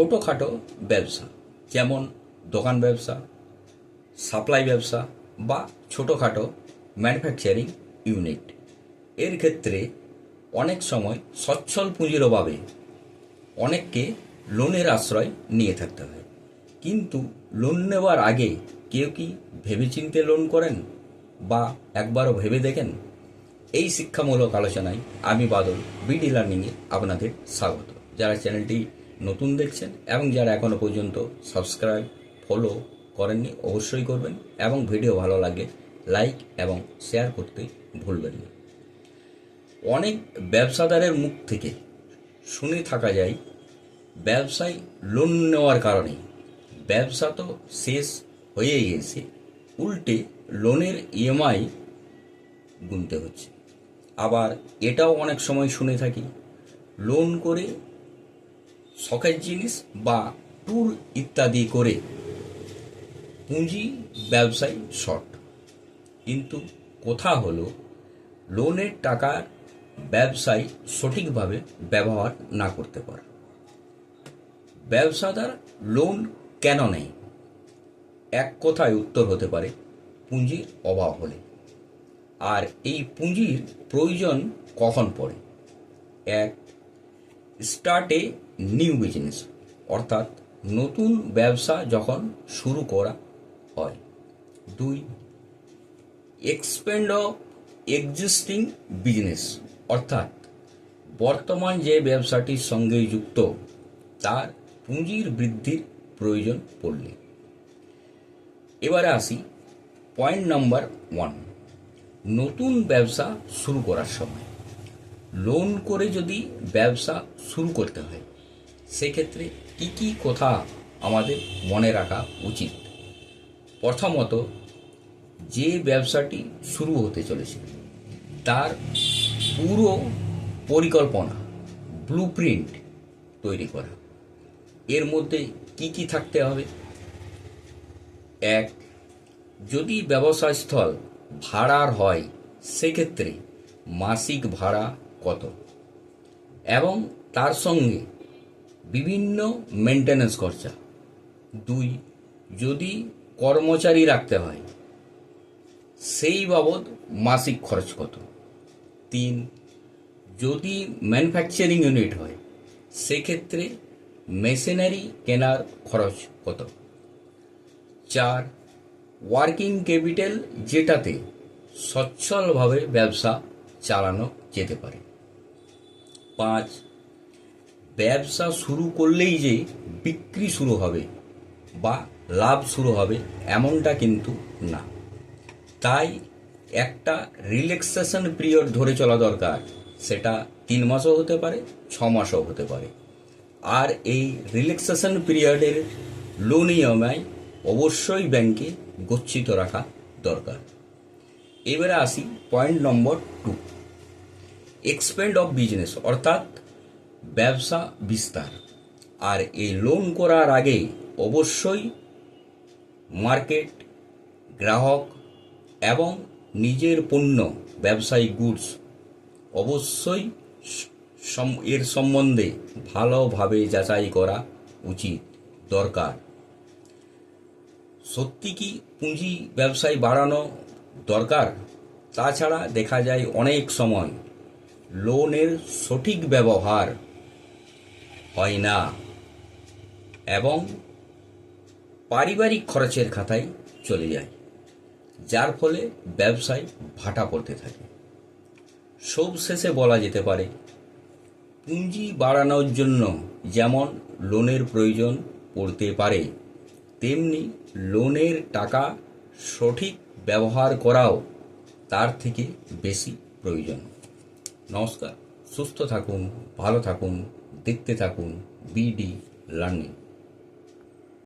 ছোটোখাটো ব্যবসা, যেমন দোকান ব্যবসা, সাপ্লাই ব্যবসা বা ছোটোখাটো ম্যানুফ্যাকচারিং ইউনিট। এর ক্ষেত্রে অনেক সময় সচ্ছল পুঁজির অভাবে অনেককে লোনের আশ্রয় নিয়ে থাকতে হয়। কিন্তু লোন নেওয়ার আগে কেউ কি ভেবেচিন্তে লোন করেন বা একবারও ভেবে দেখেন? এই শিক্ষামূলক আলোচনায় আমি বাদল, বিডি লার্নিংয়ে আপনাদের স্বাগত। যারা চ্যানেলটি নতুন দেখছেন এবং যারা এখনও পর্যন্ত সাবস্ক্রাইব, ফলো করেননি, অবশ্যই করবেন এবং ভিডিও ভালো লাগে, লাইক এবং শেয়ার করতে ভুলবেন না। অনেক ব্যবসাদারের মুখ থেকে শুনে থাকা যায়, ব্যবসায় লোন নেওয়ার কারণে ব্যবসা তো শেষ হয়ে গেছে, উল্টে লোনের ইএমআই গুনতে হচ্ছে। আবার এটাও অনেক সময় শুনে থাকি, লোন করে শখের জিনিস বা ট্যুর ইত্যাদি করে পুঁজি ব্যবসায় শর্ট। কিন্তু কথা হলো, লোনের টাকার ব্যবসায় সঠিকভাবে ব্যবহার না করতে পারে। ব্যবসাদার লোন কেন নেয়? এক কথায় উত্তর হতে পারে পুঁজির অভাব হলে। আর এই পুঁজির প্রয়োজন কখন পড়ে? এক স্টার্টে নিউ বিজনেস অর্থাৎ নতুন ব্যবসা যখন শুরু করা হয়। দুই এক্সপেন্ড অফ এক্সিস্টিং বিজনেস অর্থাৎ বর্তমান যে ব্যবসাটির সঙ্গে যুক্ত, তার পুঁজির বৃদ্ধির প্রয়োজন পড়লে। এবারে আসি পয়েন্ট নাম্বার ওয়ান নতুন ব্যবসা শুরু করার সময়। লোন করে যদি ব্যবসা শুরু করতে হয়, সেক্ষেত্রে কী কী কথা আমাদের মনে রাখা উচিত? প্রথমত, যে ব্যবসাটি শুরু হতে চলেছে তার পুরো পরিকল্পনা ব্লুপ্রিন্ট তৈরি করা। এর মধ্যে কি কি থাকতে হবে? এক, যদি ব্যবসাস্থল ভাড়ার হয়, সেক্ষেত্রে মাসিক ভাড়া কত? এবং তার সঙ্গে বিভিন্ন মেনটেন্যান্স খরচা। দুই, যদি কর্মচারী রাখতে হয়, সেই বাবদ মাসিক খরচ কত? তিন, যদি ম্যানুফ্যাকচারিং ইউনিট হয়, সেক্ষেত্রে মেশিনারি কেনার খরচ কত? চার ওয়ার্কিং ক্যাপিটাল যেটাতে সচ্ছলভাবে ব্যবসা চালানো যেতে পারে। পাঁচ, ব্যবসা শুরু করলেই যে বিক্রি শুরু হবে বা লাভ শুরু হবে এমনটা কিন্তু না। তাই একটা রিল্যাক্সেশন পিরিয়ড ধরে চলা দরকার, সেটা তিন মাসও হতে পারে, ছ মাসও হতে পারে। আর এই রিল্যাক্সেশন পিরিয়ডের লোন ইএমআই অবশ্যই ব্যাংকে গচ্ছিত রাখা দরকার। এবারে আসি point number two expand of business অর্থাৎ ব্যবসা বিস্তার। আর এই লোন করার আগে অবশ্যই মার্কেট গ্রাহক এবং নিজের পণ্য ব্যবসায়িক গুডস অবশ্যই এর সম্বন্ধে ভালোভাবে যাচাই করা উচিত, দরকার। সত্যি কি পুঁজি ব্যবসায় বাড়ানো দরকার? তাছাড়া দেখা যায় অনেক সময় লোনের সঠিক ব্যবহার হয় না এবং পারিবারিক খরচের খাতায় চলে যায়, যার ফলে ব্যবসায় ভাটা পড়তে থাকে। সব শেষে বলা যেতে পারে, পুঁজি বাড়ানোর জন্য যেমন লোনের প্রয়োজন পড়তে পারে, তেমনি লোনের টাকা সঠিক ব্যবহার করাও তার থেকে বেশি প্রয়োজন। নমস্কার। সুস্থ থাকুন ভালো থাকুন দেখতে থাকুন বিডি লার্নিং